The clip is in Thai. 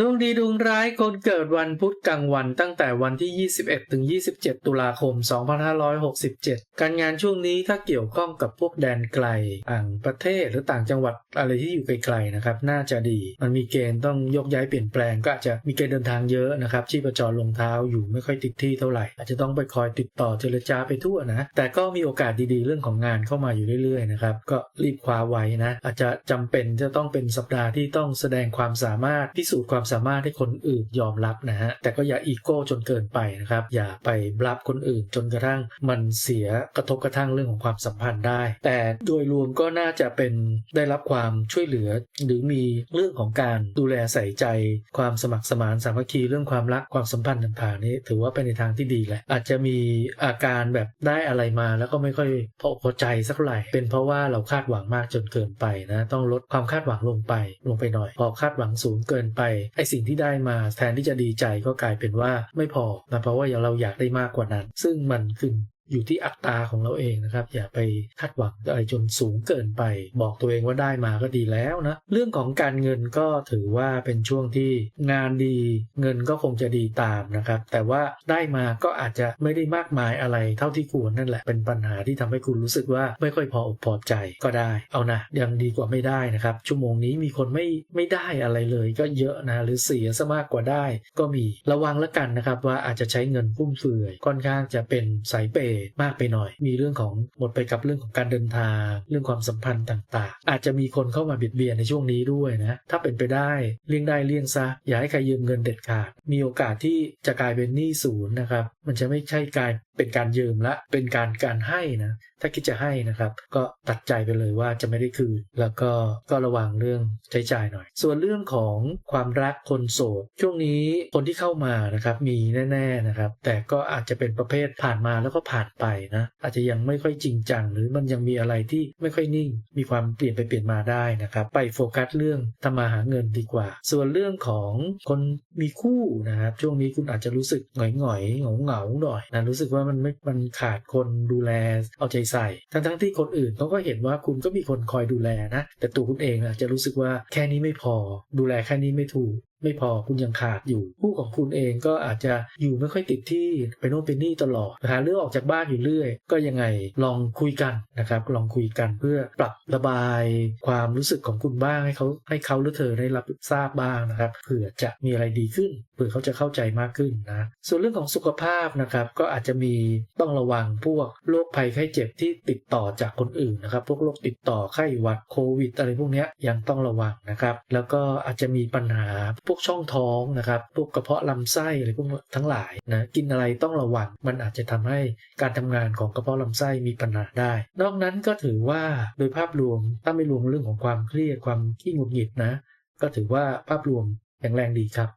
ดวงดีดวงร้ายคนเกิดวันพุธกลางวันตั้งแต่วันที่ 21 ถึง 27 ตุลาคม 2567 การงานช่วงนี้ถ้าเกี่ยวข้องกับพวกแดนไกลต่างประเทศหรือต่างจังหวัดอะไรที่อยู่ไกลๆนะครับ น่าจะดี มันมีเกณฑ์ต้องยกย้ายเปลี่ยนแปลงก็อาจจะมีเกณฑ์เดินทางเยอะนะครับชีพจรลงเท้าอยู่ไม่ค่อยติดที่เท่าไหร่ อาจจะต้องไปคอยติดต่อเจรจาไปทั่วนะ แต่ก็มีโอกาสดีๆเรื่องของงานเข้ามาอยู่เรื่อยๆนะครับก็รีบคว้าไว้นะอาจจะจำเป็นจะต้องเป็นสัปดาห์ที่ต้องแสดงความสามารถพิสูจน์ความสามารถให้คนอื่นยอมรับนะฮะแต่ก็อย่าอีโก้จนเกินไปนะครับ อย่าไปรับคนอื่นจนกระทั่งมันเสียกระทบกระทั่งเรื่องของความสัมพันธ์ได้ แต่โดยรวมก็น่าจะเป็นได้รับความช่วยเหลือ หรือมีเรื่องของการดูแลใส่ใจ ความสมัครสมานสามัคคีเรื่องความรักความสัมพันธ์ต่างๆนี้ ถือว่าเป็นในทางที่ดีแหละอาจจะมีอาการแบบได้อะไรมาแล้วก็ไม่ค่อยพอพอใจสักเท่าไหร่เป็นเพราะว่าเราคาดหวังมากจนเกินไปนะ ต้องลดความคาดหวังลงไปลงไปหน่อย พอคาดหวังสูงเกินไปไอสิ่งที่ได้มาแทนที่จะดีใจก็กลายเป็นว่าไม่พอนะเพราะว่าเราอยากได้มากกว่านั้น ซึ่งมันคือ อยู่ที่อัตราของเราเองนะครับ อย่าไปคาดหวังอะไรจนสูงเกินไป บอกตัวเองว่าได้มาก็ดีแล้วนะ เรื่องของการเงินก็ถือว่าเป็นช่วงที่งานดีเงินก็คงจะดีตามนะครับ แต่ว่าได้มาก็อาจจะไม่ได้มากมายอะไรเท่าที่ควรนั่นแหละ เป็นปัญหาที่ทำให้คุณรู้สึกว่าไม่ค่อยพออกพอใจก็ได้ เอานะยังดีกว่าไม่ได้นะครับ ชั่วโมงนี้มีคนไม่ไม่ได้อะไรเลย ก็เยอะนะหรือเสียซะมากกว่าได้ ก็มีระวังแล้วกันนะครับว่าอาจจะใช้เงินฟุ่มเฟือยค่อนข้างจะเป็นสายเปยมากไปหน่อย มีเรื่องของหมดไปกับเรื่องของการเดินทาง เรื่องความสัมพันธ์ต่างๆ อาจจะมีคนเข้ามาเบียดเบียนในช่วงนี้ด้วยนะ ถ้าเป็นไปได้เลี่ยงได้เลี่ยงซะ อย่าให้ใครยืมเงินเด็ดขาด มีโอกาสที่จะกลายเป็นหนี้ศูนย์นะครับ มันจะไม่ใช่กลาย เป็นการยืมละเป็นการการให้นะถ้าคิดจะให้นะครับ ก็ตัดใจไปเลยว่าจะไม่ได้คืนแล้วก็ก็ระวังเรื่องใช้จ่ายหน่อย ส่วนเรื่องของความรักคนโสด ช่วงนี้คนที่เข้ามานะครับมีแน่ ๆนะครับ แต่ก็อาจจะเป็นประเภทผ่านมาแล้วก็ผ่านไปนะอาจจะยังไม่ค่อยจริงจัง หรือมันยังมีอะไรที่ไม่ค่อยนิ่ง มีความเปลี่ยนไปเปลี่ยนมาได้นะครับ ไปโฟกัสเรื่องทำมาหาเงินดีกว่า ส่วนเรื่องของคนมีคู่นะครับช่วงนี้คุณอาจจะรู้สึกหงอยหงอยเหงาเหงาๆหน่อยนะรู้สึกว่ามันไม่มันขาดคนดูแลเอาใจใส่ ทั้งทั้งๆที่คนอื่นเขาก็เห็นว่าคุณก็มีคนคอยดูแลนะ แต่ตัวคุณเองอาจจะรู้สึกว่าแค่นี้ไม่พอ ดูแลแค่นี้ไม่ถูก ไม่พอคุณยังขาดอยู่ ผู้ของคุณเองก็อาจจะอยู่ไม่ค่อยติดที่ไปโน่นไปนี่ตลอดหาเรื่องออกจากบ้านอยู่เรื่อย ก็ยังไงลองคุยกันนะครับ ลองคุยกันเพื่อปรับระบายความรู้สึกของคุณบ้างให้เขาให้เขาหรือเธอได้รับทราบบ้างนะครับเผื่อจะมีอะไรดีขึ้นเผื่อเขาจะเข้าใจมากขึ้นนะส่วนเรื่องของสุขภาพนะครับ ก็อาจจะมีต้องระวังพวกโรคภัยไข้เจ็บที่ติดต่อจากคนอื่นนะครับ พวกโรคติดต่อไข้หวัดโควิด อะไรพวกนี้ยังต้องระวังนะครับ แล้วก็อาจจะมีปัญหาพวกช่องท้องนะครับพวกกระเพาะลำไส้อะไรพวกทั้งหลายนะกินอะไรต้องระวังมันอาจจะทำให้การทำงานของกระเพาะลำไส้มีปัญหาได้ นอกนั้นก็ถือว่าโดยภาพรวมถ้าไม่รวมเรื่องของความเครียดความขี้หงุดหงิดนะ ก็ถือว่าภาพรวมแข็งแรงดีครับ